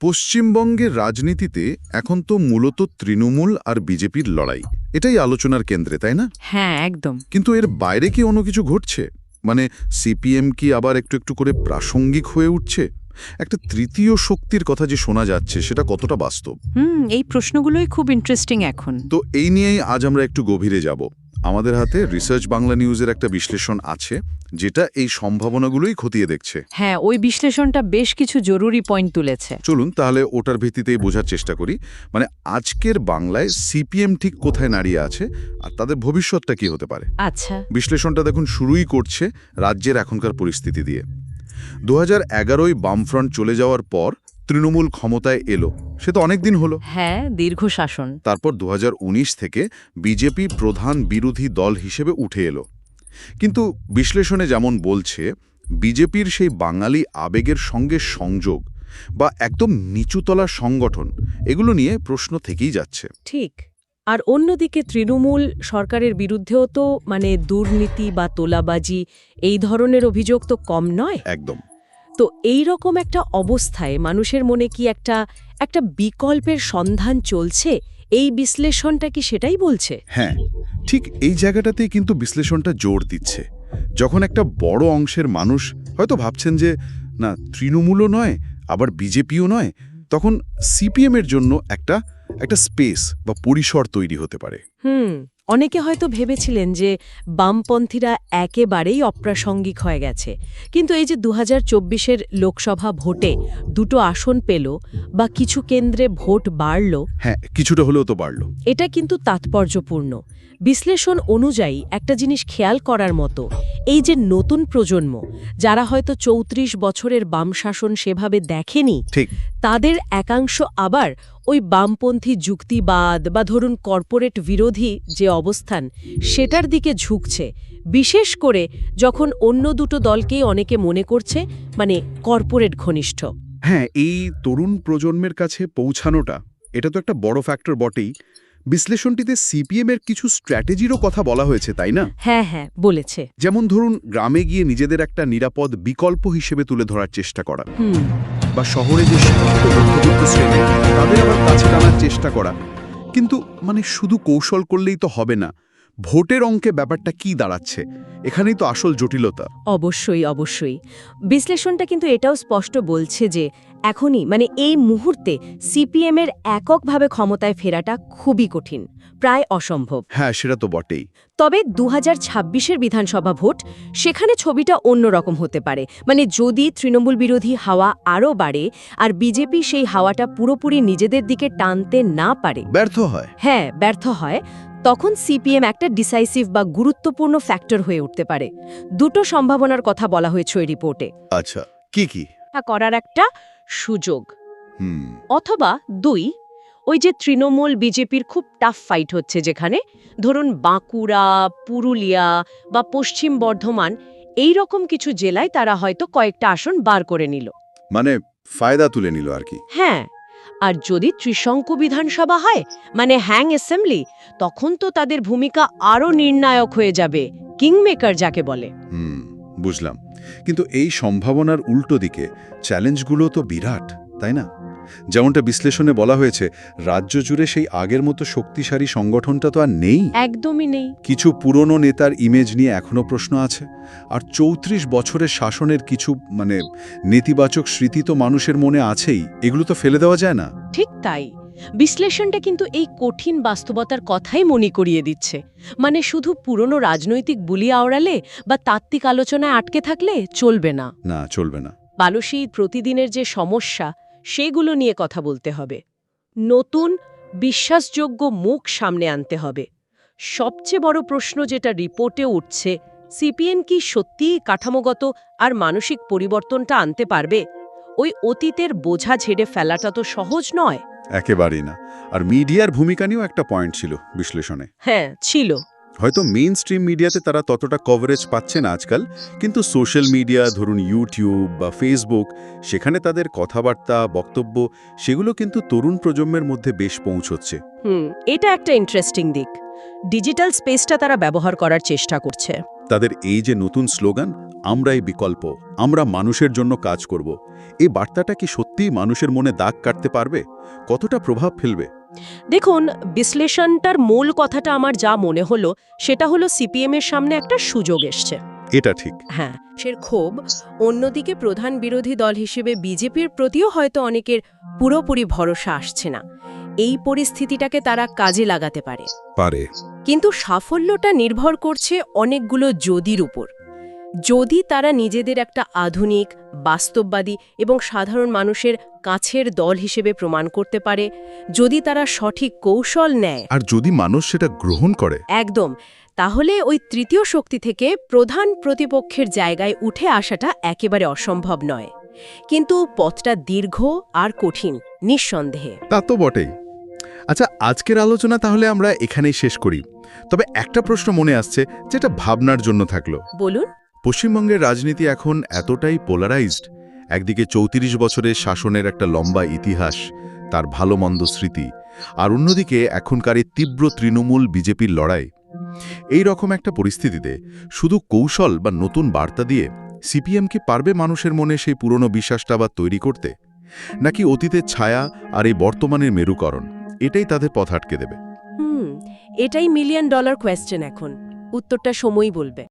পশ্চিমবঙ্গের রাজনীতিতে এখন তো মূলত তৃণমূল আর বিজেপির লড়াই। এটাই আলোচনার কেন্দ্রে তাই না? হ্যাঁ একদম। কিন্তু এর বাইরে কি অন্য কিছু ঘটছে? মানে সিপিএম কি আবার একটু একটু করে প্রাসঙ্গিক হয়ে উঠছে? একটা তৃতীয় শক্তির কথা যে শোনা যাচ্ছে সেটা কতটা বাস্তব? হুম এই প্রশ্নগুলোই খুব ইন্টারেস্টিং এখন। তো এই নিয়েই আজ আমরা একটু গভীরে যাব। আমাদের হাতে রিসার্চ বাংলা নিউজের একটা বিশ্লেষণ আছে যেটা এই সম্ভাবনাগুলোই খতিয়ে দেখছে। হ্যাঁ ওই বিশ্লেষণটা বেশ কিছু জরুরি পয়েন্ট তুলেছে। চলুন তাহলে ওটার ভিত্তিতেই বোঝার চেষ্টা করি। মানে আজকের বাংলায় সিপিএম ঠিক কোথায় দাঁড়িয়ে আছে আর তাদের ভবিষ্যৎটা কি হতে পারে? আচ্ছা। বিশ্লেষণটা দেখুন শুরুই করছে রাজ্যের এখনকার পরিস্থিতি দিয়ে। দু হাজার এগারোয় বামফ্রন্ট চলে যাওয়ার পর তৃণমূল ক্ষমতায় এলো। সে তো অনেক দিন হলো। হ্যাঁ দীর্ঘ শাসন। তারপর দু হাজার উনিশ থেকে বিজেপি প্রধান বিরোধী দল হিসেবে উঠে এলো। কিন্তু বিশ্লেষণে যেমন বলছে বিজেপির সেই বাঙালি আবেগের সঙ্গে সংযোগ বা একদম নিচুতলা সংগঠন এগুলো নিয়ে প্রশ্ন থেকেই যাচ্ছে। ঠিক। আর অন্যদিকে তৃণমূল সরকারের বিরুদ্ধেও তো মানে দুর্নীতি বা তোলাবাজি এই ধরনের অভিযোগ তো কম নয়। একদম। তো এই রকম একটা অবস্থায় মানুষের মনে কি একটা একটা বিকল্পের সন্ধান চলছে? এই বিশ্লেষণটা কি সেটাই বলছে? হ্যাঁ ঠিক এই জায়গাটাতেই কিন্তু বিশ্লেষণটা জোর দিচ্ছে। যখন একটা বড় অংশের মানুষ হয়তো ভাবছেন যে না তৃণমূলও নয় আবার বিজেপিও নয় তখন সিপিএমের জন্য একটা একটা স্পেস বা পরিসর তৈরি হতে পারে। হুম অনেকে হয়তো ভেবেছিলেন যে বামপন্থীরা একেবারেই অপ্রাসঙ্গিক হয়ে গেছে। কিন্তু এই যে দু হাজার লোকসভা ভোটে দুটো আসন পেল বা কিছু কেন্দ্রে ভোট বাড়ল হ্যাঁ কিছুটা হলেও তো বাড়ল। এটা কিন্তু তাৎপর্যপূর্ণ। বিশ্লেষণ অনুযায়ী একটা জিনিস খেয়াল করার মতো এই যে নতুন প্রজন্ম যারা হয়তো চৌত্রিশ বছরের বাম শাসন সেভাবে দেখেনি ঠিক। তাদের একাংশ আবার ওই বামপন্থী যুক্তিবাদ বা ধরুন কর্পোরেট বিরোধী যে অবস্থান, সেটার দিকে ঝুঁকছে। বিশেষ করে যখন অন্য দুটো দলকেই অনেকে মনে করছে মানে কর্পোরেট ঘনিষ্ঠ। হ্যাঁ এই তরুণ প্রজন্মের কাছে পৌঁছানোটা, এটা তো একটা বড় ফ্যাক্টর বটেই। বিশ্লেষণটিতে সিপিএম এর কিছু স্ট্র্যাটেজিরও কথা বলা হয়েছে তাই না? হ্যাঁ হ্যাঁ বলেছে। যেমন ধরুন গ্রামে গিয়ে নিজেদের একটা নিরাপদ বিকল্প হিসেবে তুলে ধরার চেষ্টা করা। বা শহরে যে শিক্ষিত মধ্যবিত্ত শ্রেণি তাদের আবার কাছে টানার চেষ্টা করা। কিন্তু মানে শুধু কৌশল করলেই তো হবে না। ভোটের অঙ্কে ব্যাপারটা কি দাঁড়াচ্ছে? এখানেই তো আসল জটিলতা। অবশ্যই অবশ্যই। বিশ্লেষণটা কিন্তু এটাও স্পষ্ট বলছে যে এখনই মানে এই মুহূর্তে সিপিএমের এককভাবে ক্ষমতায় ফেরাটা খুবই কঠিন প্রায় অসম্ভব। হ্যাঁ সেটা তো বটেই। তবে দু হাজার বিধানসভা ভোট সেখানে ছবিটা অন্যরকম হতে পারে। মানে যদি তৃণমূল বিরোধী হাওয়া আরও বাড়ে আর বিজেপি সেই হাওয়াটা পুরোপুরি নিজেদের দিকে টানতে না পারে ব্যর্থ হয়। হ্যাঁ ব্যর্থ হয় তখন সিপিএম একটা ডিসাইসিভ বা গুরুত্বপূর্ণ ফ্যাক্টর হয়ে উঠতে পারে। দুটো সম্ভাবনার কথা বলা হয়েছে ওই রিপোর্টে আচ্ছা কি কি? করার একটা সুযোগ। অথবা দুই ওই যে তৃণমূল বিজেপির খুব টাফ ফাইট হচ্ছে যেখানে ধরুন বাঁকুড়া পুরুলিয়া বা পশ্চিম বর্ধমান এই রকম কিছু জেলায় তারা হয়তো কয়েকটা আসন বার করে নিল। মানে ফায়দা তুলে নিল আর কি। হ্যাঁ আর যদি ত্রিশঙ্কু বিধানসভা হয় মানে হ্যাং অ্যাসেম্বলি তখন তো তাদের ভূমিকা আরও নির্ণায়ক হয়ে যাবে কিংমেকার যাকে বলে। হুম। বুঝলাম। কিন্তু এই সম্ভাবনার উল্টো দিকে চ্যালেঞ্জগুলো তো বিরাট তাই না? যেমনটা বিশ্লেষণে বলা হয়েছে রাজ্য জুড়ে সেই আগের মতো শক্তিশালী সংগঠনটা তো আর নেই। একদমই নেই। কিছু পুরনো নেতার ইমেজ নিয়ে এখনও প্রশ্ন আছে। আর চৌত্রিশ বছরের শাসনের কিছু মানে নেতিবাচক স্মৃতি তো মানুষের মনে আছেই। এগুলো তো ফেলে দেওয়া যায় না? ঠিক তাই। বিশ্লেষণটা কিন্তু এই কঠিন বাস্তবতার কথাই মনে করিয়ে দিচ্ছে। মানে শুধু পুরনো রাজনৈতিক বুলি আওড়ালে বা তাত্ত্বিক আলোচনায় আটকে থাকলে চলবে না। না চলবে না। বালসী প্রতিদিনের যে সমস্যা সেগুলো নিয়ে কথা বলতে হবে। নতুন বিশ্বাসযোগ্য মুখ সামনে আনতে হবে। সবচেয়ে বড় প্রশ্ন যেটা রিপোর্টে উঠছে সিপিএন কি সত্যিই কাঠামোগত আর মানসিক পরিবর্তনটা আনতে পারবে? ওই অতীতের বোঝা ঝেড়ে ফেলাটা তো সহজ নয়। একেবারেই না। আর মিডিয়ার ভূমিকা নিয়েও একটা পয়েন্ট ছিল বিশ্লেষণে। হ্যাঁ ছিল। হয়তো মেইন স্ট্রিম মিডিয়াতে তারা ততটা কভারেজ পাচ্ছে না আজকাল কিন্তু সোশ্যাল মিডিয়া ধরুন ইউটিউব বা ফেসবুক সেখানে তাদের কথাবার্তা বক্তব্য সেগুলো কিন্তু তরুণ প্রজন্মের মধ্যে বেশ পৌঁছচ্ছে। হুম এটা একটা ইন্টারেস্টিং দিক। ডিজিটাল স্পেসটা তারা ব্যবহার করার চেষ্টা করছে। তাদের এই যে নতুন স্লোগান আমরাই বিকল্প আমরা মানুষের জন্য কাজ করব। এই বার্তাটা কি সত্যিই মানুষের মনে দাগ কাটতে পারবে? কতটা প্রভাব ফেলবে? দেখুন বিশ্লেষণটার মূল কথাটা আমার যা মনে হলো সেটা হলো সিপিএম এর সামনে একটা সুযোগ এসছে। এটা ঠিক। হ্যাঁ সের ক্ষোভ অন্যদিকে প্রধান বিরোধী দল হিসেবে বিজেপির প্রতিও হয়তো অনেকের পুরোপুরি ভরসা আসছে না। এই পরিস্থিতিটাকে তারা কাজে লাগাতে পারে। পারে। কিন্তু সাফল্যটা নির্ভর করছে অনেকগুলো যদির উপর। যদি তারা নিজেদের একটা আধুনিক বাস্তববাদী এবং সাধারণ মানুষের কাছের দল হিসেবে প্রমাণ করতে পারে যদি তারা সঠিক কৌশল নেয়। আর যদি মানুষ সেটা গ্রহণ করে? একদম। তাহলে ওই তৃতীয় শক্তি থেকে প্রধান প্রতিপক্ষের জায়গায় উঠে আসাটা একেবারে অসম্ভব নয়। কিন্তু পথটা দীর্ঘ আর কঠিন নিঃসন্দেহে। তা তো বটেই। আচ্ছা আজকের আলোচনা তাহলে আমরা এখানেই শেষ করি। তবে একটা প্রশ্ন মনে আসছে যেটা ভাবনার জন্য থাকল। বলুন। পশ্চিমবঙ্গের রাজনীতি এখন এতটাই পোলারাইজড একদিকে চৌত্রিশ বছরের শাসনের একটা লম্বা ইতিহাস, তার ভালো মন্দ স্মৃতি, আর অন্যদিকে এখনকার এই তীব্র তৃণমূল বিজেপির লড়াই। এই রকম একটা পরিস্থিতিতে শুধু কৌশল বা নতুন বার্তা দিয়ে সিপিএম কি পারবে মানুষের মনে সেই পুরনো বিশ্বাসটা আবার তৈরি করতে? নাকি অতীতের ছায়া আর এই বর্তমানের মেরুকরণ, এটাই তাদের পথ আটকে দেবে? হুম, এটাই মিলিয়ন ডলার কোয়েশ্চেন এখন। উত্তরটা সময়ই বলবে।